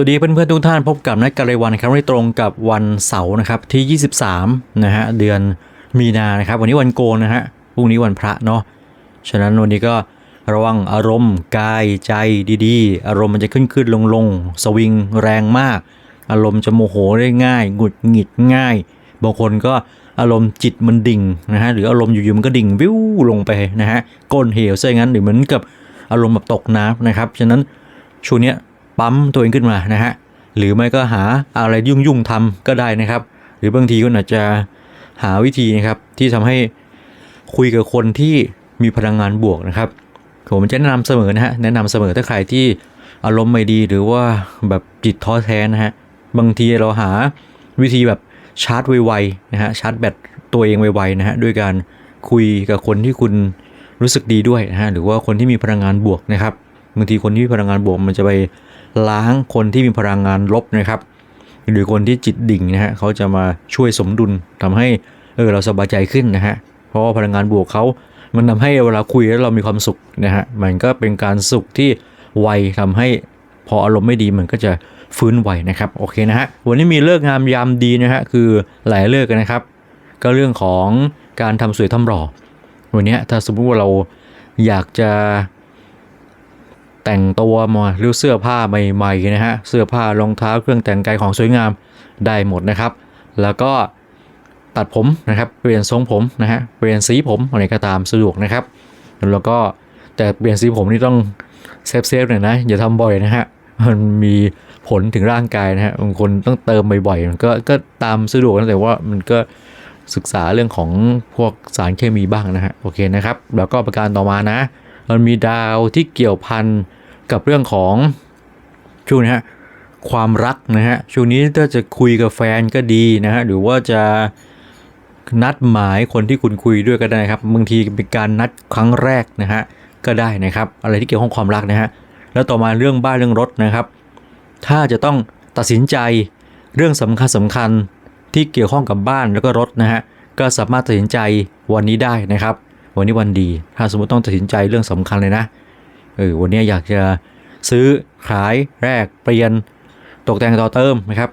สวัสดีเพื่อนๆทุกท่านพบกับนัดการยวันครับที่ตรงกับวันเสาร์นะครับที่ 23นะฮะเดือนมีนานะครับ วันนี้วันโกนนะฮะพรุ่งนี้วันพระเนาะฉะนั้นวันนี้ก็ระวังอารมณ์กายใจดีๆ อารมณ์มันจะขึ้นขึ้นลงลงสวิงแรงมาก อารมณ์จะโมโหได้ง่ายหงุดหงิดง่าย บางคนก็อารมณ์จิตมันดิ่งนะฮะหรืออารมณ์อยู่ๆมันก็ดิ่งวิวลงไปนะฮะก้นเหวซะอย่างนั้นหรือเหมือนกับอารมณ์แบบตกน้ำนะครับฉะนั้นช่วงเนี้ย ปั๊มตัวเองขึ้นมานะฮะหรือไม่ก็หาอะไรยุ่งๆทำก็ได้นะครับ หรือบางทีก็อาจจะหาวิธีนะครับ ที่ทำให้คุยกับคนที่มีพลังงานบวกนะครับ ผมจะแนะนำเสมอนะฮะแนะนำเสมอถ้าใครที่อารมณ์ไม่ดีหรือว่าแบบจิตท้อแท้นะฮะบางทีเราหาวิธีแบบชาร์จไวๆนะฮะชาร์จแบตตัวเองไวๆนะฮะด้วยการคุยกับคนที่คุณรู้สึกดีด้วยนะฮะหรือว่าคนที่มีพลังงานบวกนะครับบางทีคนที่มีพลังงานบวกมันจะไป ล้างคนที่มีพลังงานลบนะครับ หรือคนที่จิตดิ่งนะฮะเขาจะมาช่วยสมดุลทำให้เออเราสบายใจขึ้นนะฮะเพราะว่าพลังงานบวกเขามันทำให้เวลาคุยแล้วเรามีความสุขนะฮะมันก็เป็นการสุขที่ไวทำให้พออารมณ์ไม่ดีมันก็จะฟื้นไวนะครับโอเคนะฮะวันนี้มีเลิกงามยามดีนะฮะคือหลายเลิกษ์นะครับ ก็เรื่องของการทำสวยทำหล่อวันนี้ถ้าสมมติว่าเราอยากจะ แต่งตัวมาหรือเสื้อผ้าใหม่ๆนะฮะเสื้อผ้ารองเท้าเครื่องแต่งกายของสวยงามได้หมดนะครับ แล้วก็ตัดผมนะครับเปลี่ยนทรงผมนะฮะเปลี่ยนสีผมอะไรก็ตามสะดวกนะครับ แล้วก็แต่เปลี่ยนสีผมนี่ต้องเซฟเซฟๆหน่อยนะอย่าทำบ่อยนะฮะมันมีผลถึงร่างกายนะฮะบางคนต้องเติมบ่อยๆมันก็ก็ตามสะดวกนะแต่ว่ามันก็ศึกษาเรื่องของพวกสารเคมีบ้างนะฮะโอเคนะครับ แล้วก็ประการต่อมานะ มันมีดาวที่เกี่ยวพัน กับเรื่องของช่วงนี้ฮะความรักนะฮะช่วงนี้ถ้าจะคุยกับแฟนก็ดีนะฮะหรือว่าจะนัดหมายคนที่คุณคุยด้วยก็ได้นะครับบางทีเป็นการนัดครั้งแรกนะฮะก็ได้นะครับ อะไรที่เกี่ยวข้องความรักนะฮะแล้วต่อมาเรื่องบ้านเรื่องรถนะครับ ถ้าจะต้องตัดสินใจเรื่องสำคัญสำคัญที่เกี่ยวข้องกับบ้านแล้วก็รถนะฮะก็สามารถตัดสินใจวันนี้ได้นะครับ วันนี้วันดี ถ้าสมมติต้องตัดสินใจเรื่องสำคัญเลยนะ เออวันนี้อยากจะซื้อขายแลกเปลี่ยนตกแต่งต่อเติมนะครับ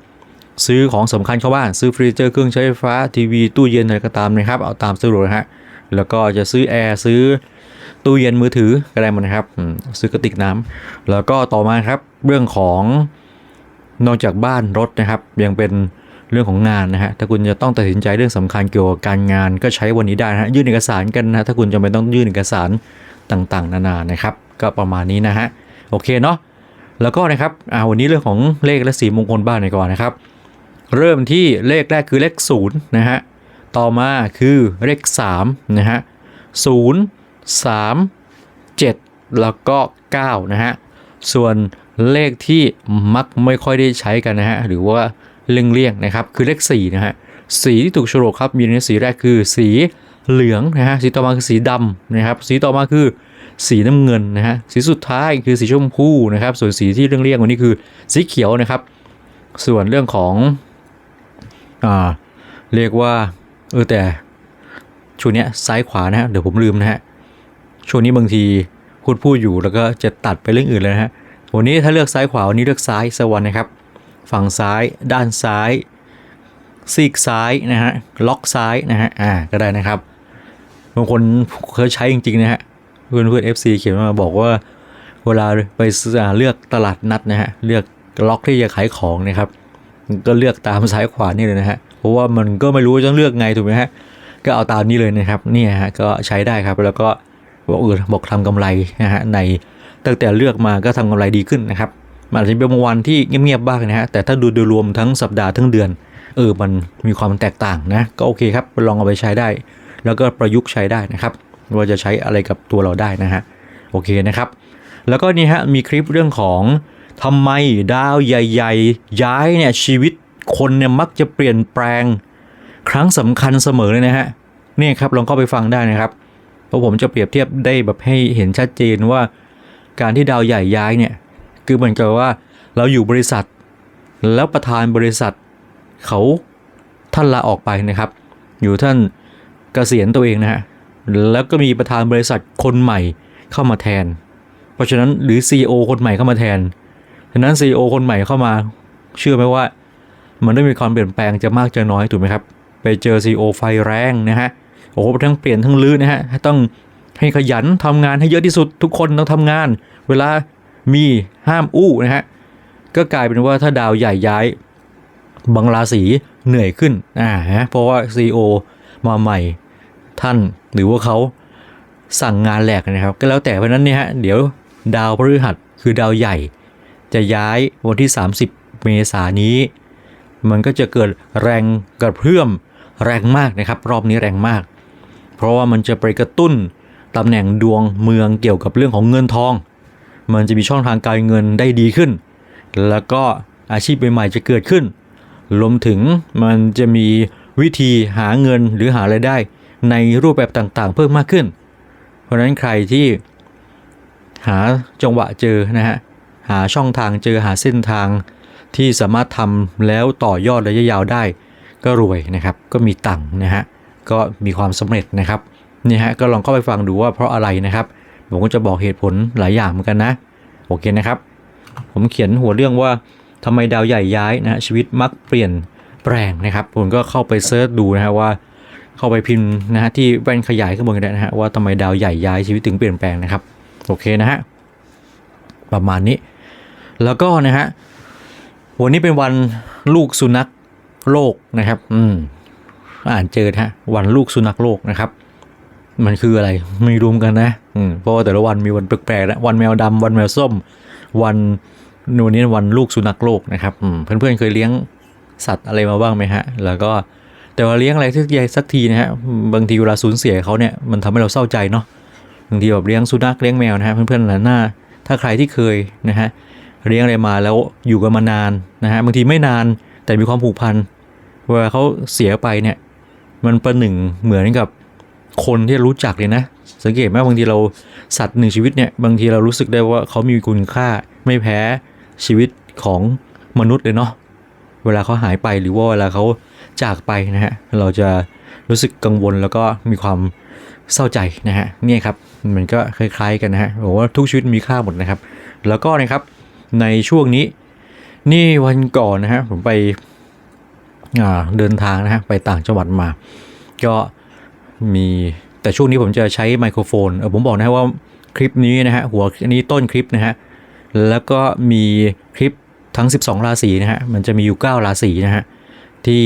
ซื้อของสำคัญเข้าบ้าน ซื้อเฟอร์นิเจอร์เครื่องใช้ไฟฟ้าทีวีตู้เย็นอะไรก็ตามนะครับ เอาตามสะดวกนะฮะแล้วก็จะซื้อแอร์ซื้อตู้เย็นมือถือก็ได้หมดนะครับซื้อกระติกน้ำแล้วก็ต่อมาครับเรื่องของนอกจากบ้านรถนะครับ ยังเป็นเรื่องของงานนะฮะถ้าคุณจะต้องตัดสินใจเรื่องสำคัญเกี่ยวกับการงานก็ใช้วันนี้ได้นะฮะยื่นเอกสารกันนะถ้าคุณจะไม่ต้องยื่นเอกสารต่างๆ นานานะครับ ก็ประมาณนี้นะฮะโอเคเนาะแล้วก็นะครับอ่าวันนี้เรื่องของเลขและสีมงคลบ้านหน่อยก่อนนะครับ เริ่มที่เลขแรกคือเลข0นะฮะต่อมาคือเลข3นะฮะ0 3 7แล้วก็9นะฮะส่วนเลขที่มักไม่ค่อยได้ใช้กันนะฮะหรือว่าเลี่ยงๆนะครับคือเลข4นะฮะสีที่ถูกโฉลกครับมีในสีแรกคือสีเหลืองนะฮะสีต่อมาคือสีดำนะครับสีต่อมาคือ สีน้ำเงินนะฮะสีสุดท้ายคือสีชมพูนะครับ ส่วนสีที่เลี่ยงๆวันนี้คือสีเขียวนะครับ ส่วนเรื่องของอ่าเรียกว่าเออแต่ช่วงเนี้ยซ้ายขวานะฮะเดี๋ยวผมลืมนะฮะช่วงนี้บางทีพูดพูดอยู่แล้วก็จะตัดไปเรื่องอื่นเลยนะฮะวันนี้ถ้าเลือกซ้ายขวาวันนี้เลือกซ้ายสกวันนะครับ ฝั่งซ้าย ด้านซ้ายซีกซ้ายนะฮะล็อกซ้ายนะฮะอ่าก็ได้นะครับบางคนเคยใช้จริงๆนะฮะ เพื่อนเพื่อน FC เขียนมาบอกว่า เวลาไปเลือกตลาดนัดนะฮะเลือกล็อกที่จะขายของนะครับ ก็เลือกตามซ้ายขวานี่เลยนะฮะเพราะว่ามันก็ไม่รู้จะเลือกไงถูกไหมฮะก็เอาตามนี้เลยนะครับนี่ฮะก็ใช้ได้ครับแล้วก็บอกเออบอกทำกำไรนะฮะในตั้งแต่เลือกมาก็ทำกำไรดีขึ้นนะครับมันอาจจะเป็นบางวันที่เงียบๆบ้างนะฮะแต่ถ้าดูโดยรวมทั้งสัปดาห์ทั้งเดือนเออมันมีความแตกต่างนะก็โอเคครับลองเอาไปใช้ได้ แล้วก็ประยุกต์ใช้ได้นะครับ ว่าจะใช้อะไรกับตัวเราได้นะฮะโอเคนะครับ แล้วก็นี่ฮะมีคลิปเรื่องของทำไมดาวใหญ่ๆ ย้ายเนี่ยชีวิตคนเนี่ยมักจะเปลี่ยนแปลง ครั้งสำคัญเสมอเลยนะฮะนี่ครับลองเข้าไปฟังได้นะครับเพราะผมจะเปรียบเทียบได้แบบให้เห็นชัดเจนว่า การที่ดาวใหญ่ย้ายเนี่ยคือเหมือนกับว่าเราอยู่บริษัท แล้วประธานบริษัท เขาท่านลาออกไปนะครับ อยู่ท่านเกษียณตัวเองนะฮะ แล้วก็มีประธานบริษัทคนใหม่เข้ามาแทน เพราะฉะนั้นหรือ CEO คนใหม่เข้ามาแทนฉะนั้น CEO คนใหม่เข้ามา เชื่อไหมว่า มันได้มีความเปลี่ยนแปลงจะมากจะน้อยถูกไหมครับ ไปเจอ CEO ไฟแรงนะฮะโอ้โหทั้งเปลี่ยนทั้งลื้อนะฮะต้องให้ขยันทำงานให้เยอะที่สุดทุกคนต้องทำงาน เวลามีห้ามอู้นะฮะก็กลายเป็นว่าถ้าดาวใหญ่ย้ายบางราศีเหนื่อยขึ้นอ่าฮะเพราะว่า CEO มาใหม่ ท่านหรือว่าเขาสั่งงานแหลกนะครับ ก็แล้วแต่เพราะนั้นเนี่ยฮะเดี๋ยวดาวพฤหัสคือดาวใหญ่ จะย้ายวันที่ 30 เมษายนนี้ มันก็จะเกิดแรงกระเพื่อมแรงมากนะครับ รอบนี้แรงมาก เพราะว่ามันจะไปกระตุ้นตำแหน่งดวงเมืองเกี่ยวกับเรื่องของเงินทอง มันจะมีช่องทางการเงินได้ดีขึ้น แล้วก็อาชีพใหม่ๆจะเกิดขึ้นรวมถึงมันจะมีวิธีหาเงินหรือหารายได้ ในรูปแบบต่างๆ เพิ่มมากขึ้น เพราะฉะนั้นใครที่หาจังหวะเจอนะฮะหาช่องทางเจอหาเส้นทางที่สามารถทำแล้วต่อยอดระยะยาวได้ ก็รวยนะครับ ก็มีตังค์นะฮะก็มีความสำเร็จนะครับนี่ฮะก็ลองเข้าไปฟังดูว่าเพราะอะไรนะครับผมก็จะบอกเหตุผลหลายอย่างเหมือนกันนะโอเคนะครับ ผมเขียนหัวเรื่องว่าทำไมดาวใหญ่ย้ายนะฮะชีวิตมักเปลี่ยนแปลงนะครับ ผมก็เข้าไปเซิร์ชดูนะฮะว่า เข้าไปพิมพ์นะฮะที่แว่นขยายข้างบนกันได้นะฮะว่าทำไมดาวใหญ่ย้ายชีวิตถึงเปลี่ยนแปลงนะครับโอเคนะฮะประมาณนี้ แล้วก็นะฮะวันนี้เป็นวันลูกสุนัขโลกนะครับ อืมอ่านเจอฮะวันลูกสุนัขโลกนะครับ มันคืออะไรไม่รู้เหมือนกันนะอืมเพราะว่าแต่ละวันมีวันแปลกๆนะวันแมวดำวันแมวส้ม วันวันนี้วันลูกสุนัขโลกนะครับเพื่อนๆเคยเลี้ยงสัตว์อะไรมาบ้างไหมฮะ แล้วก็ แต่ว่าเลี้ยงอะไรที่ใหญ่สักทีนะฮะบางทีเวลาสูญเสียเขาเนี่ยมันทำให้เราเศร้าใจเนาะบางทีแบบเลี้ยงสุนัขเลี้ยงแมวนะฮะเพื่อนๆหน้า ถ้าใครที่เคยนะฮะเลี้ยงอะไรมาแล้วอยู่กันมานานนะฮะบางทีไม่นานแต่มีความผูกพันเวลาเขาเสียไปเนี่ย มันประหนึ่งเหมือนกับคนที่รู้จักเลยนะ สังเกตไหมบางทีเราสัตว์หนึ่งชีวิตเนี่ยบางทีเรารู้สึกได้ว่าเขามีคุณค่าไม่แพ้ชีวิตของมนุษย์เลยเนาะเวลาเขาหายไปหรือว่าเวลาเขา จากไปนะฮะเราจะรู้สึกกังวลแล้วก็มีความเศร้าใจนะฮะเนี่ยครับมันก็คล้ายๆกันนะฮะบอกว่าทุกชีวิตมีค่าหมดนะครับ แล้วก็นะครับในช่วงนี้ นี่วันก่อนนะฮะผมไปเดินทางนะฮะไปต่างจังหวัดมา ก็มีแต่ช่วงนี้ผมจะใช้ไมโครโฟนเออผมบอกนะว่าคลิปนี้นะฮะหัวอันนี้ต้นคลิปนะฮะแล้วก็มีคลิปทั้ง 12 ราศีนะฮะมันจะมีอยู่ 9 ราศีนะฮะที่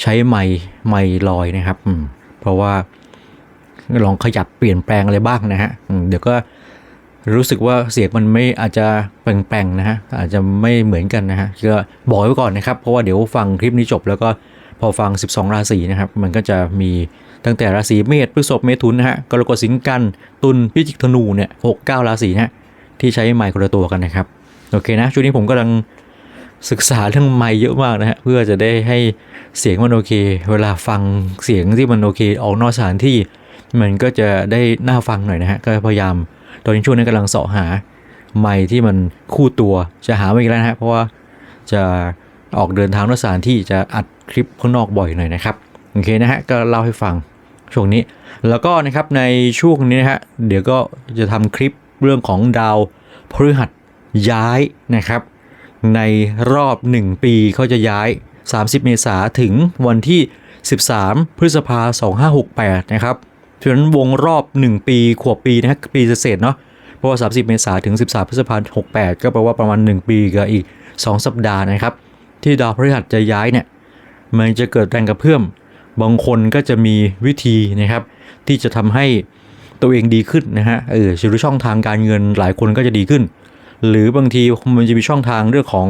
ใช้ไมค์ไมค์ลอยนะครับอืมเพราะว่าลองขยับเปลี่ยนแปลงอะไรบ้างนะฮะอืมเดี๋ยวก็รู้สึกว่าเสียงมันไม่อาจจะแปลงๆนะฮะอาจจะไม่เหมือนกันนะฮะก็บอกไว้ก่อนนะครับ เพราะว่าเดี๋ยวฟังคลิปนี้จบแล้วก็พอฟัง 12 ราศีนะครับ มันก็จะมีตั้งแต่ราศีเมษพฤษภเมถุนนะฮะกรกฎสิงห์กัน ตุลพิจิกธนูเนี่ยหกเก้าราศีนะฮะที่ใช้ไมค์คนละตัวกันนะครับ โอเคนะช่วงนี้ผมกำลัง ศึกษาเรื่องไมค์เยอะมากนะฮะเพื่อจะได้ให้เสียงมันโอเค เวลาฟังเสียงที่มันโอเค ออกนอกสถานที่มันก็จะได้น่าฟังหน่อยนะฮะก็พยายามตอนนี้ช่วงนี้กำลังเสาะหาไมค์ที่มันคู่ตัวจะหาไม่อีกแล้วนะฮะเพราะว่าจะออกเดินทางนอกสถานที่จะอัดคลิปข้างนอกบ่อยหน่อยนะครับโอเคนะฮะก็เล่าให้ฟังช่วงนี้ แล้วก็นะครับในช่วงนี้นะฮะเดี๋ยวก็จะทำคลิปเรื่องของดาวพฤหัสย้ายนะครับ ในรอบ 1 ปีเขาจะย้าย 30 เมษาถึงวันที่ 13 พฤษภา2568 นะครับฉะนั้นวงรอบ 1 ปีขวบปีนะฮะปีเศษเนาะเพราะว่า 30 เมษาถึง 13 พฤษภาคม68 ก็แปลว่าประมาณ 1 ปีกับอีก 2 สัปดาห์นะครับ ที่ดาวพฤหัสจะย้ายเนี่ยมันจะเกิดแรงกระเพื่อม บางคนก็จะมีวิธีนะครับ ที่จะทำให้ตัวเองดีขึ้นนะฮะเออชีวิตช่องทางการเงินหลายคนก็จะดีขึ้น หรือบางทีมันจะมีช่องทางเรื่องของ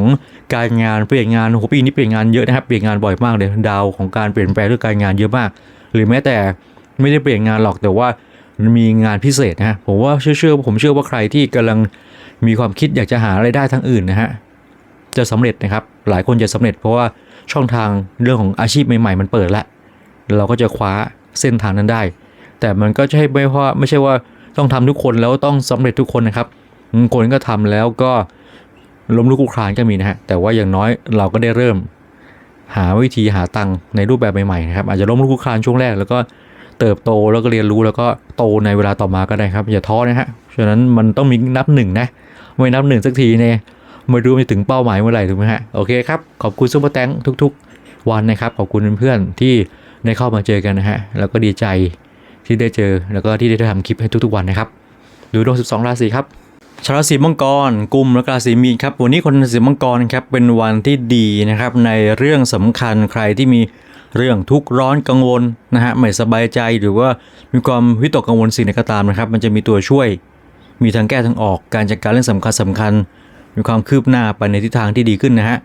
การงานเปลี่ยนงานโอ้โหปีนี้เปลี่ยนงานเยอะนะครับเปลี่ยนงานบ่อยมากเลยดาวของการเปลี่ยนแปลงเรื่องการงานเยอะมาก หรือแม้แต่ไม่ได้เปลี่ยนงานหรอกแต่ว่ามีงานพิเศษนะฮะผมว่าเชื่อผมเชื่อว่าใครที่กำลังมีความคิดอยากจะหาไรายได้ทางอื่นนะฮะจะสำเร็จนะครับ หลายคนจะสำเร็จเพราะว่าช่องทางเรื่องของอาชีพใหม่ๆ มันเปิดแล้วเราก็จะคว้าเส้นทางนั้นได้ แต่มันก็ใช่ไม่ว่าไม่ใช่ว่าต้องทำทุกคนแล้วต้องสำเร็จทุกคนนะครับ คนก็ทำแล้วก็ล้มลุกคลุกคลานก็มีนะฮะ แต่ว่าอย่างน้อยเราก็ได้เริ่ม หาวิธีหาตังค์ในรูปแบบใหม่ๆนะครับ อาจจะล้มลุกคลุกคลานช่วงแรก แล้วก็เติบโตแล้วก็เรียนรู้แล้วก็โตในเวลาต่อมาก็ได้ครับ อย่าท้อนะฮะ ฉะนั้นมันต้องมีนับหนึ่งนะ ไม่นับหนึ่งสักทีเนี่ยไม่รู้จะถึงเป้าหมายเมื่อไหร่ถูกไหมฮะ โอเคครับ ขอบคุณซุปเปอร์แตงทุก ๆ วันนะครับ ขอบคุณเพื่อนๆที่ได้เข้ามาเจอกันนะฮะ แล้วก็ดีใจที่ได้เจอ แล้วก็ที่ได้ทำคลิปให้ทุกๆวันนะครับ ดูดวง 12 ราศีครับ ชาวราศีมังกรกุมและราศีมีนครับวันนี้คนราศีมังกรครับเป็นวันที่ดีนะครับในเรื่องสำคัญใครที่มีเรื่องทุกข์ร้อนกังวลนะฮะไม่สบายใจหรือว่ามีความวิตกกังวลสิ่งใดก็ตามนะครับ มันจะมีตัวช่วย มีทางแก้ทางออกการจัดการเรื่องสำคัญสำคัญ มีความคืบหน้าไปในทิศทางที่ดีขึ้นนะฮะ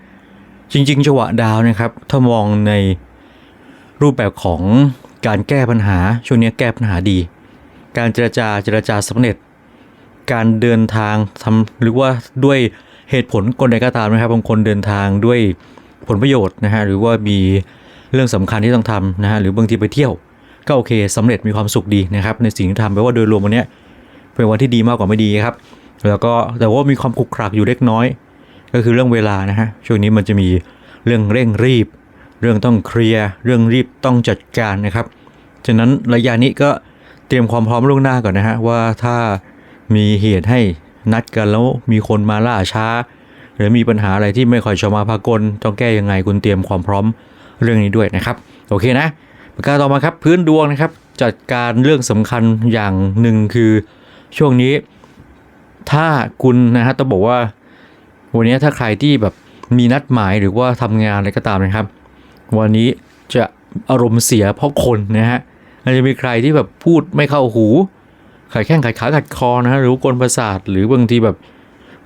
จริงๆจังหวะดาวนะครับถ้ามองในรูปแบบของการแก้ปัญหาช่วงนี้แก้ปัญหาดี การเจรจาเจรจาสำเร็จ การเดินทางทำหรือว่าด้วยเหตุผลคนใดก็ตามนะครับบางคนเดินทางด้วยผลประโยชน์นะฮะหรือว่ามีเรื่องสำคัญที่ต้องทำนะฮะหรือบางทีไปเที่ยวก็โอเคสำเร็จมีความสุขดีนะครับ ในสิ่งที่ทำแปลว่าโดยรวมวันนี้เป็นวันที่ดีมากกว่าไม่ดีครับ แล้วก็แต่ว่ามีความขรุกขรักอยู่เล็กน้อย ก็คือเรื่องเวลานะฮะช่วงนี้มันจะมีเรื่องเร่งรีบ เรื่องต้องเคลียร์เรื่องรีบต้องจัดการนะครับฉะนั้นระยะนี้ก็เตรียมความพร้อมล่วงหน้าก่อนนะฮะว่าถ้า มีเหตุให้นัดกันแล้วมีคนมาล่าช้า หรือมีปัญหาอะไรที่ไม่ค่อยชมาพากลต้องแก้ยังไงคุณเตรียมความพร้อมเรื่องนี้ด้วยนะครับ โอเคนะ ประการต่อมาครับพื้นดวงนะครับ จัดการเรื่องสำคัญอย่างหนึ่งคือช่วงนี้ ถ้าคุณนะฮะต้องบอกว่า วันนี้ถ้าใครที่แบบมีนัดหมายหรือว่าทำงานอะไรก็ตามนะครับ วันนี้จะอารมณ์เสียเพราะคนนะฮะอาจจะมีใครที่แบบพูดไม่เข้าหู ขายแข้งขายขาขัดคอนะฮะหรือกลประสาทหรือบางทีแบบ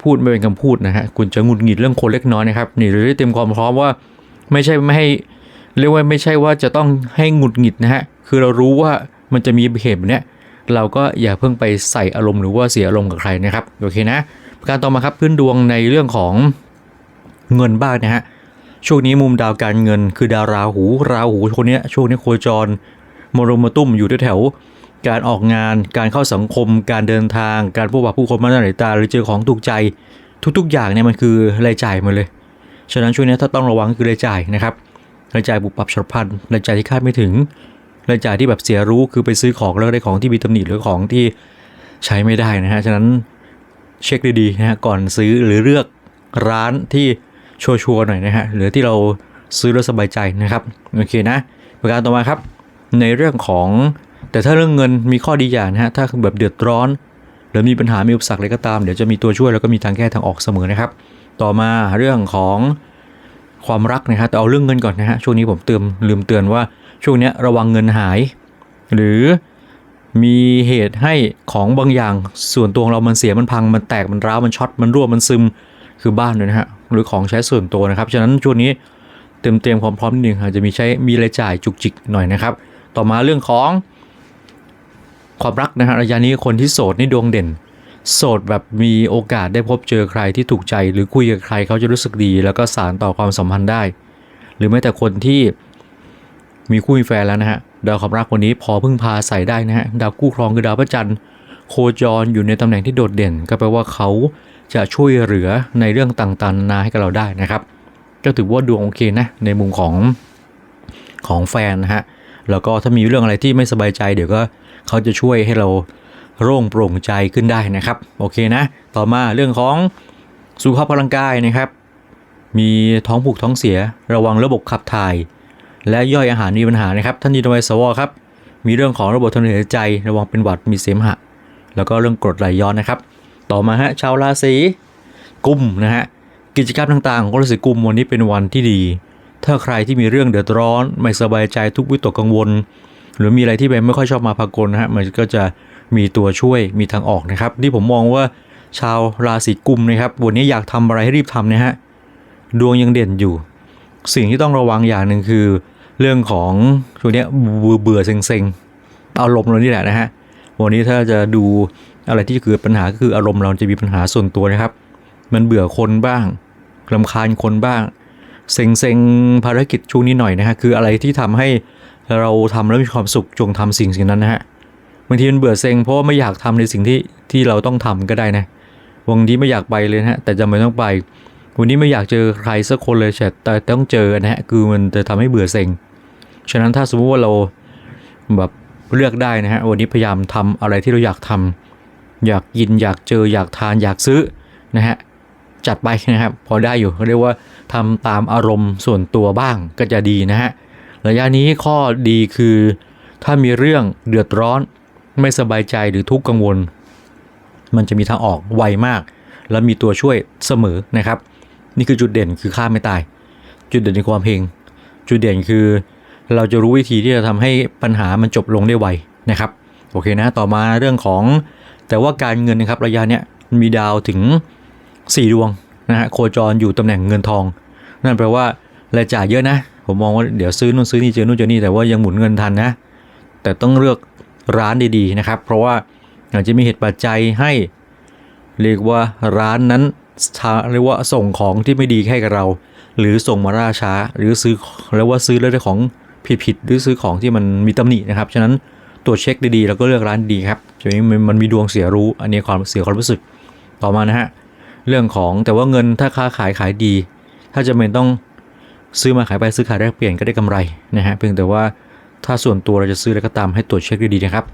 พูดไม่เป็นคำพูดนะฮะคุณจะงุดหงิดเรื่องคนเล็กน้อยนะครับนี่เราได้เตรียมความพร้อมว่าไม่ใช่ไม่ให้เรียกว่าไม่ใช่ว่าจะต้องให้งุดหงิดนะฮะคือเรารู้ว่ามันจะมีเหตุแบบเนี้ยเราก็อย่าเพิ่งไปใส่อารมณ์หรือว่าเสียอารมณ์กับใครนะครับโอเคนะการต่อมาครับพื้นดวงในเรื่องของเงินบ้างนะฮะช่วงนี้มุมดาวการเงินคือดาวราหูราหูคนเนี้ยช่วงนี้โคจรมรมตุ้มอยู่แถว การออกงาน การเข้าสังคม การเดินทาง การพบปะผู้คนมาหน้าไหนตา หรือเจอของถูกใจ ทุกๆ อย่างเนี่ยมันคือรายจ่ายหมดเลย ฉะนั้นช่วงนี้ถ้าต้องระวังคือรายจ่ายนะครับ รายจ่ายบุปรับฉับพลัน รายจ่ายที่คาดไม่ถึง รายจ่ายที่แบบเสียรู้คือไปซื้อของแล้วได้ของที่มีตำหนิหรือของที่ใช้ไม่ได้นะฮะ ฉะนั้นเช็คดีๆนะฮะก่อนซื้อหรือเลือกร้านที่ชัวร์ๆหน่อยนะฮะ หรือที่เราซื้อแล้วสบายใจนะครับ โอเคนะ ประการต่อมาครับ ในเรื่องของ แต่ถ้าเรื่องเงินมีข้อดีอย่างนะฮะถ้าแบบเดือดร้อน หรือมีปัญหามีอุปสรรคอะไรก็ตาม เดี๋ยวจะมีตัวช่วยแล้วก็มีทางแก้ทางออกเสมอนะครับ ต่อมาเรื่องของความรักนะครับแต่เอาเรื่องเงินก่อนนะฮะช่วงนี้ผมเตือนลืมเตือนว่าช่วงนี้ระวังเงินหาย หรือมีเหตุให้ของบางอย่างส่วนตัวของเรามันเสียมันพังมันแตกมันร้าวมันช็อตมันรั่วมันซึมคือบ้านเลยนะฮะหรือของใช้ส่วนตัวนะครับ ฉะนั้นช่วงนี้เตรียมเตรียมความพร้อมนิดนึงอาจจะมีใช้มีรายจ่ายจุกจิกหน่อยนะครับ ต่อมาเรื่องของ ความรักนะฮะระยะนี้คนที่โสดนี่ดวงเด่น โสดแบบมีโอกาสได้พบเจอใครที่ถูกใจ หรือคุยกับใครเขาจะรู้สึกดี แล้วก็สารต่อความสัมพันธ์ได้ หรือแม้แต่คนที่มีคู่มีแฟนแล้วนะฮะดาวความรักคนนี้พอพึ่งพาใส่ได้นะฮะดาวคู่ครองคือดาวพระจันทร์โคจรอยู่ในตำแหน่งที่โดดเด่น ก็แปลว่าเขาจะช่วยเหลือในเรื่องต่างๆนานาให้กับเราได้นะครับ ก็ถือว่าดวงโอเคนะในมุมของของแฟนนะฮะแล้วก็ถ้ามีเรื่องอะไรที่ไม่สบายใจเดี๋ยวก็ เขาจะช่วยให้เราโล่งโปร่งใจขึ้นได้นะครับ โอเคนะ ต่อมาเรื่องของสุขภาพร่างกายนะครับ มีท้องผูกท้องเสีย ระวังระบบขับถ่าย และย่อยอาหารมีปัญหานะครับ ท่านดีนวัยสวครับ มีเรื่องของระบบทางเดินหายใจ ระวังเป็นหวัดมีเสมหะ แล้วก็เรื่องกรดไหลย้อนนะครับ ต่อมาฮะชาวราศีกุมนะฮะกิจกรรมต่างๆของราศีกุมวันนี้เป็นวันที่ดี ถ้าใครที่มีเรื่องเดือดร้อน ไม่สบายใจทุกวิตกกังวล หรือมีอะไรที่แบบไม่ค่อยชอบมาพากลนะฮะมันก็จะมีตัวช่วยมีทางออกนะครับ ที่ผมมองว่าชาวราศีกุมนะครับวันนี้อยากทำอะไรให้รีบทำนะฮะดวงยังเด่นอยู่ สิ่งที่ต้องระวังอย่างหนึ่งคือ เรื่องของช่วงนี้เบื่อเบื่อเซ็งเซ็งๆอารมณ์เรานี่แหละนะฮะวันนี้ถ้าจะดูอะไรที่เกิดปัญหาก็คืออารมณ์เราจะมีปัญหาส่วนตัวนะครับ มันเบื่อคนบ้างรำคาญคนบ้างเซ็งเซ็งๆภารกิจช่วงนี้หน่อยนะฮะคืออะไรที่ทำให้ เราทำแล้วมีความสุขจงทำสิ่งสิ่งนั้นนะฮะบางทีมันเบื่อเซ็งเพราะว่าไม่อยากทำในสิ่งที่ที่เราต้องทำก็ได้นะบางทีไม่อยากไปเลยนะฮะแต่จำเป็นต้องไป วันนี้ไม่อยากเจอใครสักคนเลยแต่แต่ต้องเจอนะฮะคือมันจะทำให้เบื่อเซ็งฉะนั้นถ้าสมมติว่าเราแบบเลือกได้นะฮะวันนี้พยายามทำอะไรที่เราอยากทำอยากกินอยากเจออยากทานอยากซื้อนะฮะจัดไปนะครับพอได้อยู่เขาเรียกว่าทำตามอารมณ์ส่วนตัวบ้างก็จะดีนะฮะ ระยะนี้ข้อดีคือ ถ้ามีเรื่องเดือดร้อน ไม่สบายใจหรือทุกข์กังวล มันจะมีทางออกไวมาก และมีตัวช่วยเสมอนะครับ นี่คือจุดเด่นคือฆ่าไม่ตาย จุดเด่นในความเพลงจุดเด่นคือ เราจะรู้วิธีที่จะทำให้ปัญหามันจบลงได้ไวนะครับ โอเคนะ ต่อมาเรื่องของแต่ว่าการเงินนะครับระยะเนี้ยมีดาวถึง 4 ดวงนะฮะโคจรอยู่ตำแหน่งเงินทอง นั่นแปลว่า รายจ่ายเยอะนะ ผมมองว่าเดี๋ยวซื้อนู่นซื้อนี่เจอนู่นเจอนี่แต่ว่ายังหมุนเงินทันนะ แต่ต้องเลือกร้านดีๆนะครับ เพราะว่าอาจจะมีเหตุปัจจัยให้เรียกว่าร้านนั้นเรียกว่าส่งของที่ไม่ดีให้กับเรา หรือส่งมาล่าช้า หรือซื้อเรียกว่าซื้อแล้วได้ของผิดๆหรือซื้อของที่มันมีตำหนินะครับ ฉะนั้นตรวจเช็คดีๆ แล้วก็เลือกร้านดีครับช่วงนี้มันมันมีดวงเสียรู้ อันนี้ความเสียความรู้สึกต่อมานะฮะเรื่องของแต่ว่าเงินถ้าค้าขายขายดี ถ้าจะเป็นต้อง ซื้อมาขายไปซื้อขายแลกเปลี่ยนก็ได้กำไรนะฮะเพียงแต่ว่าถ้าส่วนตัวเราจะซื้ออะไรก็ตามให้ตรวจเช็คดีๆนะครับ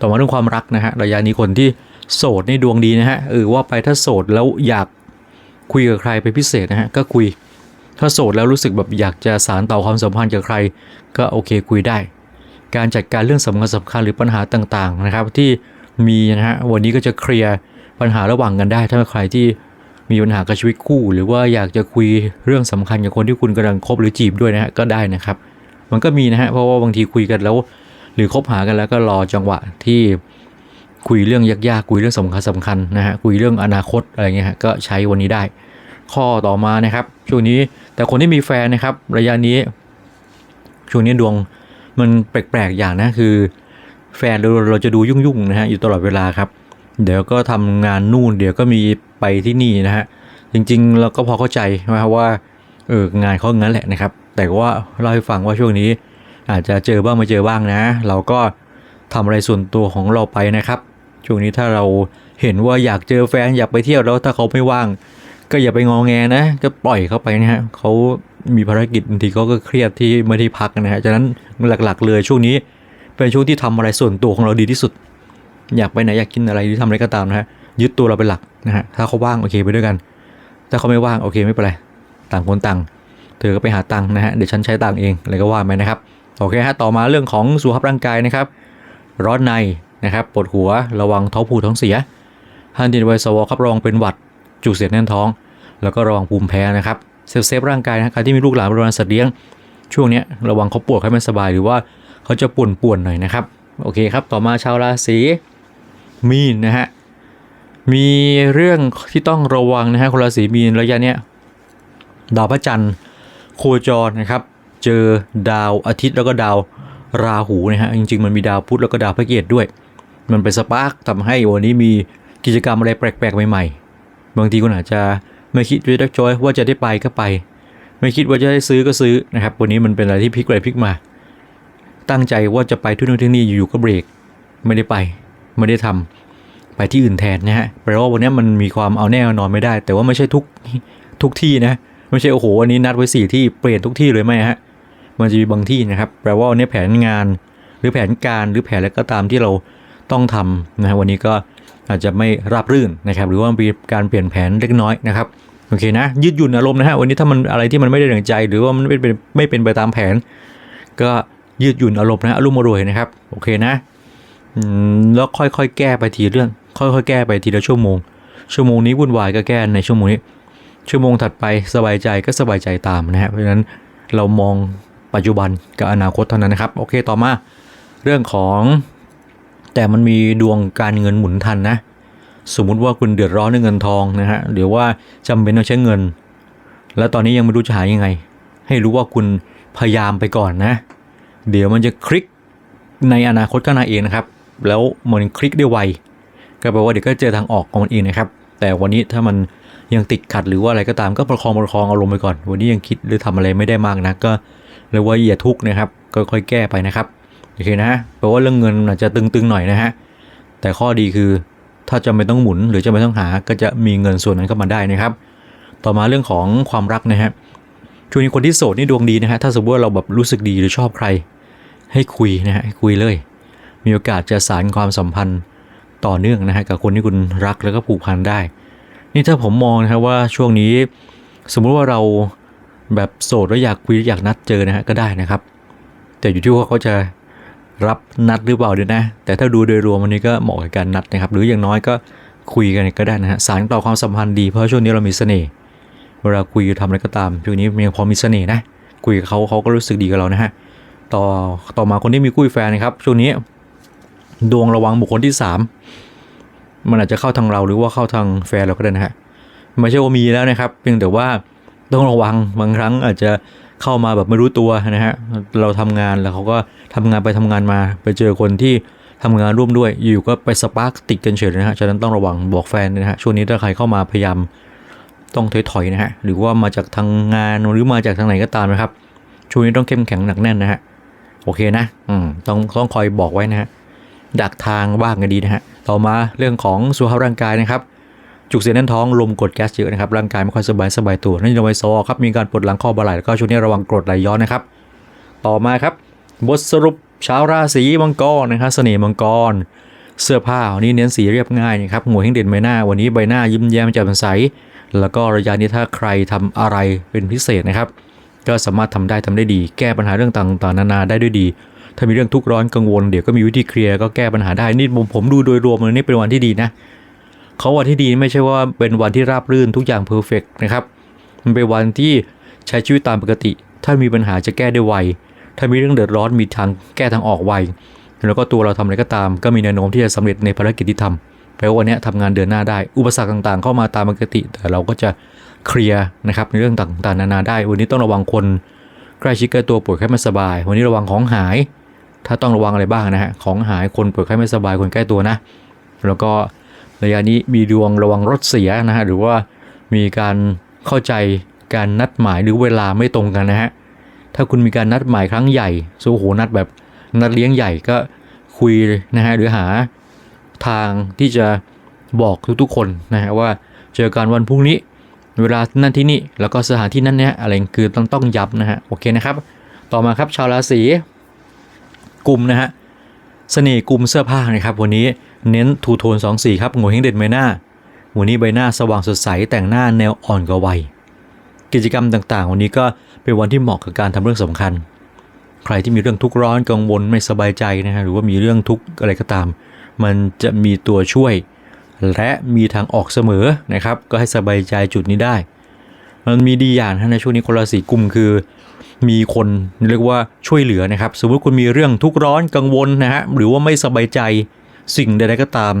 ต่อมาเรื่องความรักนะฮะระยะนี้คนที่โสดในดวงดีนะฮะเออว่าไปถ้าโสดแล้วอยากคุยกับใครเป็นพิเศษนะฮะก็คุย ถ้าโสดแล้วรู้สึกแบบอยากจะสารต่อความสัมพันธ์กับใคร ก็โอเคคุยได้ การจัดการเรื่องสำคัญสำคัญหรือปัญหาต่างๆนะครับที่มีนะฮะวันนี้ก็จะเคลียร์ปัญหาระหว่างกันได้ ถ้าใครที่ มีปัญหากับชีวิตคู่ หรือว่าอยากจะคุยเรื่องสำคัญกับคนที่คุณกำลังคบหรือจีบด้วยนะฮะก็ได้นะครับ มันก็มีนะฮะเพราะว่าบางทีคุยกันแล้ว หรือคบหากันแล้วก็รอจังหวะที่คุยเรื่องยากๆคุยเรื่องสำคัญสำคัญนะฮะคุยเรื่องอนาคตอะไรเงี้ยฮะก็ใช้วันนี้ได้ ข้อต่อมานะครับ ช่วงนี้แต่คนที่มีแฟนนะครับ ระยะนี้ ช่วงนี้ดวงมันแปลกๆอย่างนะคือ แฟนเราเราจะดูยุ่งๆนะฮะอยู่ตลอดเวลาครับ เดี๋ยวก็ทำงานนู่น เดี๋ยวก็มี ไปที่นี่นะฮะจริงๆเราก็พอเข้าใจนะครับว่าเอองานเขางั้นแหละนะครับ แต่ว่าเล่าให้ฟังว่าช่วงนี้ อาจจะเจอบ้างไม่เจอบ้างนะ เราก็ทำอะไรส่วนตัวของเราไปนะครับ ช่วงนี้ถ้าเราเห็นว่าอยากเจอแฟนอยากไปเที่ยวแล้วถ้าเขาไม่ว่าง ก็อย่าไปงอแงนะ ก็ปล่อยเขาไปนะฮะเขามีภารกิจบางทีเขาก็เครียดที่ไม่ได้พักนะฮะฉะนั้นหลักๆ เลยช่วงนี้เป็นช่วงที่ทำอะไรส่วนตัวของเราดีที่สุด อยากไปไหนอยากกินอะไรหรือทำอะไรก็ตามนะฮะ ยึดตัวเราเป็นหลักนะฮะถ้าเขาว่างโอเคไปด้วยกัน ถ้าเขาไม่ว่างโอเคไม่เป็นไรต่างคนต่าง เธอก็ไปหาตังค์นะฮะเดี๋ยวฉันใช้ตังค์เองอะไรก็ว่าไปนะครับโอเคฮะต่อมาเรื่องของสุขภาพร่างกายนะครับ ร้อนในนะครับปวดหัวระวังท้องผูท้องเสียฮันดินไวสวอครับระวังเป็นหวัดจุกเสียดแน่นท้อง แล้วก็ระวังภูมิแพ้นะครับเซฟเซฟร่างกายนะใครที่มีลูกหลานบริวารสัตว์เลี้ยงช่วงเนี้ยระวังเขาปวดให้มันสบายหรือว่าเขาจะป่วนป่วนๆหน่อยนะครับ โอเคครับ ต่อมาชาวราศีมีนนะฮะ มีเรื่องที่ต้องระวังนะฮะคนราศีมีนระยะเนี้ยดาวพระจันทร์โคจรนะครับ เจอดาวอาทิตย์แล้วก็ดาวราหูนะฮะจริง ๆ มันมีดาวพุธแล้วก็ดาวพระเกตด้วย มันเป็นสปาร์กทำให้วันนี้มีกิจกรรมอะไรแปลกๆใหม่ๆ บางทีคุณอาจจะไม่คิดว่าจะจอยว่าจะได้ไปก็ไป ไม่คิดว่าจะได้ซื้อก็ซื้อนะครับ วันนี้มันเป็นอะไรที่พลิกไปพลิกมา ตั้งใจว่าจะไปที่นู่นที่นี่อยู่ๆก็เบรก ไม่ได้ไป ไม่ได้ทำ ไปที่อื่นแทนนะฮะแปลว่าวันนี้มันมีความเอาแน่เอานอนไม่ได้ แต่ว่าไม่ใช่ทุกทุกที่นะไม่ใช่โอ้โหวันนี้นัดไว้สี่ที่เปลี่ยนทุกที่เลยไหมฮะมันจะมีบางที่นะครับแปลว่าวันนี้แผนงาน หรือแผนการหรือแผนอะไรก็ตามที่เราต้องทำนะฮะวันนี้ก็อาจจะไม่ราบรื่นนะครับหรือว่ามีการเปลี่ยนแผนเล็กน้อยนะครับโอเคนะยืดหยุ่นอารมณ์นะฮะวันนี้ถ้ามันอะไรที่มันไม่ได้ดังใจ หรือว่ามันไม่เป็นไม่เป็นไปตามแผน ก็ยืดหยุ่นอารมณ์นะอารมณ์มรวยนะครับโอเคนะแล้วค่อยๆ แก้ไปทีเรื่อง ค่อยๆ แก้ไปทีละชั่วโมง ชั่วโมงนี้วุ่นวายก็แก้ในชั่วโมงนี้ ชั่วโมงถัดไปสบายใจก็สบายใจตามนะฮะเพราะฉะนั้นเรามองปัจจุบันกับอนาคตเท่านั้นนะครับ โอเคต่อมาเรื่องของแต่มันมีดวงการเงินหมุนทันนะ สมมุติว่าคุณเดือดร้อนเรื่องเงินทองนะฮะหรือว่าจำเป็นต้องใช้เงิน แล้วตอนนี้ยังไม่รู้จะหายังไง ให้รู้ว่าคุณพยายามไปก่อนนะ เดี๋ยวมันจะคลิกในอนาคตข้างหน้าเองนะครับ แล้วมันคลิกได้ไว ก็แปลว่าเดี๋ยวก็เจอทางออกของมันเองนะครับ แต่วันนี้ถ้ามันยังติดขัดหรือว่าอะไรก็ตามก็ประคองประคองอารมณ์ไปก่อน วันนี้ยังคิดหรือทำอะไรไม่ได้มากนะก็เรียกว่าอย่าทุกข์นะครับก็ค่อยแก้ไปนะครับโอเคนะแปลว่าเรื่องเงินอาจจะตึงๆหน่อยนะฮะแต่ข้อดีคือถ้าจะไม่ต้องหมุนหรือจะไม่ต้องหาก็จะมีเงินส่วนนั้นเข้ามาได้นะครับ ต่อมาเรื่องของความรักนะฮะช่วงนี้คนที่โสดนี่ดวงดีนะฮะถ้าสมมติว่าเราแบบรู้สึกดีหรือชอบใคร ให้คุยนะฮะให้คุยเลย มีโอกาสจะสารความสัมพันธ์ ต่อเนื่องนะฮะกับคนที่คุณรักแล้วก็ผูกพันได้ นี่ถ้าผมมองนะครับว่าช่วงนี้สมมุติว่าเราแบบโสดแล้วอยากคุยอยากนัดเจอนะฮะก็ได้นะครับ แต่อยู่ที่ว่าเขาจะรับนัดหรือเปล่าด้วยนะ แต่ถ้าดูโดยรวมวันนี้ก็เหมาะกับการนัดนะครับ หรืออย่างน้อยก็คุยกันก็ได้นะฮะสารต่อความสัมพันธ์ดีเพราะช่วงนี้เรามีเสน่ห์เวลาคุยทำอะไรก็ตามช่วงนี้ยังพอมีเสน่ห์นะคุยกับเขาเขาก็รู้สึกดีกับเรานะฮะต่อต่อมาคนที่มีคู่แฟนนะครับช่วงนี้ ดวงระวังบุคคลที่สามมันอาจจะเข้าทางเราหรือว่าเข้าทางแฟนเราก็ได้นะฮะไม่ใช่ว่ามีแล้วนะครับ เพียงแต่ว่าต้องระวังบางครั้งอาจจะเข้ามาแบบไม่รู้ตัวนะฮะเราทำงานแล้วเขาก็ทำงานไปทำงานมา ไปเจอคนที่ทำงานร่วมด้วยอยู่ก็ไปสปาร์กติดกันเฉยเลยนะฮะฉะนั้นต้องระวังบอกแฟนนะฮะช่วงนี้ถ้าใครเข้ามาพยายามต้องถอยๆนะฮะหรือว่ามาจากทางงานหรือมาจากทางไหนก็ตามนะครับช่วงนี้ต้องเข้มแข็งหนักแน่นนะฮะโอเคนะอืมต้องต้องคอยบอกไว้นะฮะ ดักทางบ้างกันดีนะฮะ ต่อมาเรื่องของสุขภาพร่างกายนะครับ จุกเสียแน่นท้องลมกดแก๊สเยอะนะครับร่างกายไม่ค่อยสบายสบายตัวนั่นจะไวซอครับมีการปวดหลังข้อบ่าไหล่แล้วก็ช่วงนี้ระวังกรดไหลย้อนนะครับ ต่อมาครับบทสรุปชาวราศีมังกรนะครับเสน่ห์มังกร เสื้อผ้าวันนี้เน้นสีเรียบง่ายนะครับหัวเฮงเด่นใบหน้า วันนี้ใบหน้ายิ้มแย้มแจ่มใส แล้วก็ระยะนี้ถ้าใครทำอะไรเป็นพิเศษนะครับ ก็สามารถทำได้ทำได้ดี แก้ปัญหาเรื่องต่างๆนานาได้ด้วยดี ถ้ามีเรื่องทุกข์ร้อนกังวลเดี๋ยวก็มีวิธีเคลียร์ก็แก้ปัญหาได้นี่ผมผมดูโดยรวมเลยนี่เป็นวันที่ดีนะเขาวันที่ดีไม่ใช่ว่าเป็นวันที่ราบรื่นทุกอย่างเพอร์เฟกนะครับมันเป็นวันที่ใช้ชีวิตตามปกติ ถ้ามีปัญหาจะแก้ได้ไวถ้ามีเรื่องเดือดร้อนมีทางแก้ทางออกไวแล้วก็ตัวเราทำอะไรก็ตาม ก็มีแนวโน้มที่จะสำเร็จในภารกิจที่ทำแปลว่าวันนี้ทำงานเดินหน้าได้ อุปสรรคต่างๆ เข้ามาตามปกติ แต่เราก็จะเคลียร์นะครับในเรื่องต่างๆ นานาได้ วันนี้ต้องระวังคนใกล้ชิดใกล้ตัวป่วยแค่ไม่สบาย วันนี้ระวังของหาย ถ้าต้องระวังอะไรบ้างนะฮะของหายคนป่วยไข้ไม่สบายคนใกล้ตัวนะ แล้วก็ระยะนี้มีดวงระวังรถเสียนะฮะหรือว่ามีการเข้าใจการนัดหมายหรือเวลาไม่ตรงกันนะฮะถ้าคุณมีการนัดหมายครั้งใหญ่สู้โหนัดแบบนัดเลี้ยงใหญ่ก็คุยนะฮะหรือหาทางที่จะบอกทุกๆคนนะฮะว่าเจอกันวันพรุ่งนี้เวลานั่นที่นี่แล้วก็สถานที่นั้นเนี่ยอะไรคือต้องต้องย้ำนะฮะโอเคนะครับ ต่อมาครับชาวราศี กลุ่มนะฮะเสน่ห์กลุ่มเสื้อผ้านะครับ วันนี้เน้นทูโทน2สีครับงวยเฮงเด่นใบหน้า วันนี้ใบหน้าสว่างสดใสแต่งหน้าแนวอ่อนกว่าวัยกิจกรรมต่างๆ วันนี้ก็เป็นวันที่เหมาะกับการทำเรื่องสำคัญ ใครที่มีเรื่องทุกข์ร้อนกังวลไม่สบายใจนะฮะหรือว่ามีเรื่องทุกข์อะไรก็ตาม มันจะมีตัวช่วย และมีทางออกเสมอนะครับ ก็ให้สบายใจจุดนี้ได้ มันมีดีอย่างนะในช่วงนี้คนราศีกุมคือ มีคนเรียกว่าช่วยเหลือนะครับ สมมติคุณมีเรื่องทุกข์ร้อนกังวลนะฮะหรือว่าไม่สบายใจสิ่งใดๆก็ตาม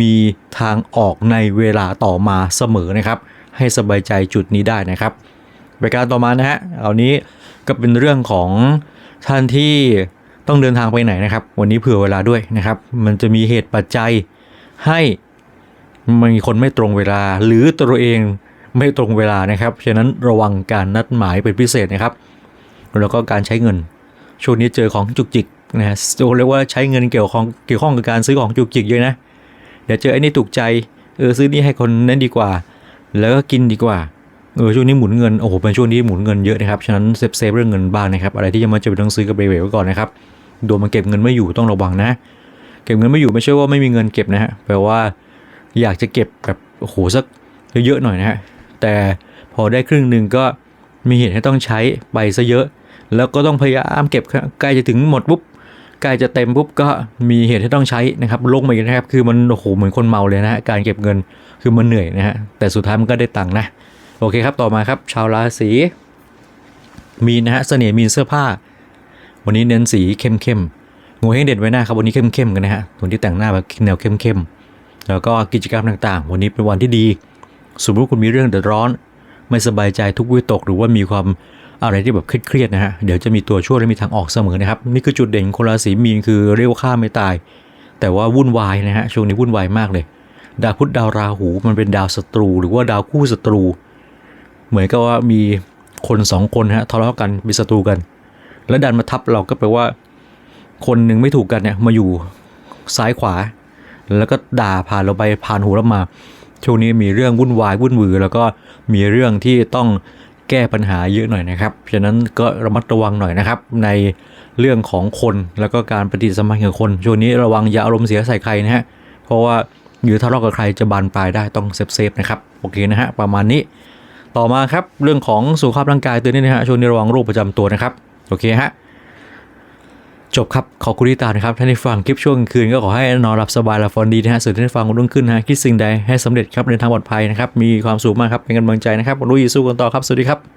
มีทางออกในเวลาต่อมาเสมอนะครับ ให้สบายใจจุดนี้ได้นะครับรายการต่อมานะฮะเอานี้ก็เป็นเรื่องของท่านที่ต้องเดินทางไปไหนนะครับ วันนี้เผื่อเวลาด้วยนะครับ มันจะมีเหตุปัจจัยให้มีคนไม่ตรงเวลา หรือตัวเองไม่ตรงเวลานะครับ ฉะนั้นระวังการนัดหมายเป็นพิเศษนะครับ แล้วก็การใช้เงิน ช่วงนี้เจอของจุกจิกนะฮะเรียกว่าใช้เงินเกี่ยวของเกี่ยวข้องกับการซื้อของจุกจิกเยอะนะ เดี๋ยวเจอไอ้นี่ถูกใจ เออซื้อนี่ให้คนนั้นดีกว่า แล้วก็กินดีกว่า เออช่วงนี้หมุนเงิน โอ้โห เป็นช่วงนี้หมุนเงินเยอะนะครับ ฉะนั้นเซฟเซฟเรื่องเงินบ้างนะครับ อะไรที่จะมาจะเป็นต้องซื้อกับเบรเวไว้ก่อนนะครับดวงมันเก็บเงินไม่อยู่ต้องระวังนะ เก็บเงินไม่อยู่ไม่ใช่ว่าไม่มีเงินเก็บนะฮะ แปลว่าอยากจะเก็บแบบโอ้โหสักเยอะๆหน่อยนะฮะ แต่พอได้ครึ่งหนึ่งก็มีเหตุให้ต้องใช้ไปซะเยอะ แล้วก็ต้องพยายามเก็บใกล้จะถึงหมดปุ๊บใกล้จะเต็มปุ๊บก็มีเหตุที่ต้องใช้นะครับลงมาอีกนะครับคือมันโอ้โหเหมือนคนเมาเลยนะฮะการเก็บเงินคือมันเหนื่อยนะฮะแต่สุดท้ายมันก็ได้ตังค์นะโอเคครับต่อมาครับ ชาวราศีมีนะฮะเสน่ห์มีเสื้อผ้า วันนี้เน้นสีเข้มเข้มงูให้เด่นไว้หน้าครับวันนี้เข้มเข้มกันนะฮะคนที่แต่งหน้าแบบแนวเข้มเข้มแล้วก็กิจกรรมต่างๆ วันนี้เป็นวันที่ดี สมมติคุณมีเรื่องเดือดร้อน ไม่สบายใจทุกข์วิตกหรือว่ามีความ อะไรที่แบบเครียดๆนะฮะเดี๋ยวจะมีตัวช่วยและมีทางออกเสมอนะครับ นี่คือจุดเด่นของคนราศีมีนคือเรียกว่าฆ่าไม่ตาย แต่ว่าวุ่นวายนะฮะช่วงนี้วุ่นวายมากเลย ดาวพุธดาวราหูมันเป็นดาวศัตรู หรือว่าดาวคู่ศัตรู เหมือนกับว่ามีคนสองคนฮะทะเลาะกันมีศัตรูกัน แล้วดันมาทับเราก็แปลว่า คนหนึ่งไม่ถูกกันเนี่ยมาอยู่ซ้ายขวา แล้วก็ด่าผ่านเราไปผ่านหูเรามาช่วงนี้มีเรื่องวุ่นวายวุ่นวือ แล้วก็มีเรื่องที่ต้อง แก้ปัญหาเยอะหน่อยนะครับ ฉะนั้นก็ระมัดระวังหน่อยนะครับ ในเรื่องของคนแล้วก็การปฏิสัมพันธ์กับคน ช่วงนี้ระวังอย่าอารมณ์เสียใส่ใครนะฮะ เพราะว่าอยู่ทะเลาะกับใครจะบานปลายได้ต้องเซฟเซฟนะครับ โอเคนะฮะ ประมาณนี้ ต่อมาครับเรื่องของสุขภาพร่างกายตัวนี้นะฮะ ช่วงนี้ระวังโรคประจำตัวนะครับ โอเคฮะ จบครับ ขอบคุณที่ตามนะครับท่านที่ฟังคลิปช่วงคืนก็ขอให้นอนหลับสบายหลับฝันดีนะฮะส่วนท่านที่ฟังรุ่งขึ้นนะฮะคิดสิ่งใดให้สำเร็จครับในทางปลอดภัยนะครับมีความสุขมากครับเป็นกำลังใจนะครับรุ่ยสู้กันต่อครับสวัสดีครับ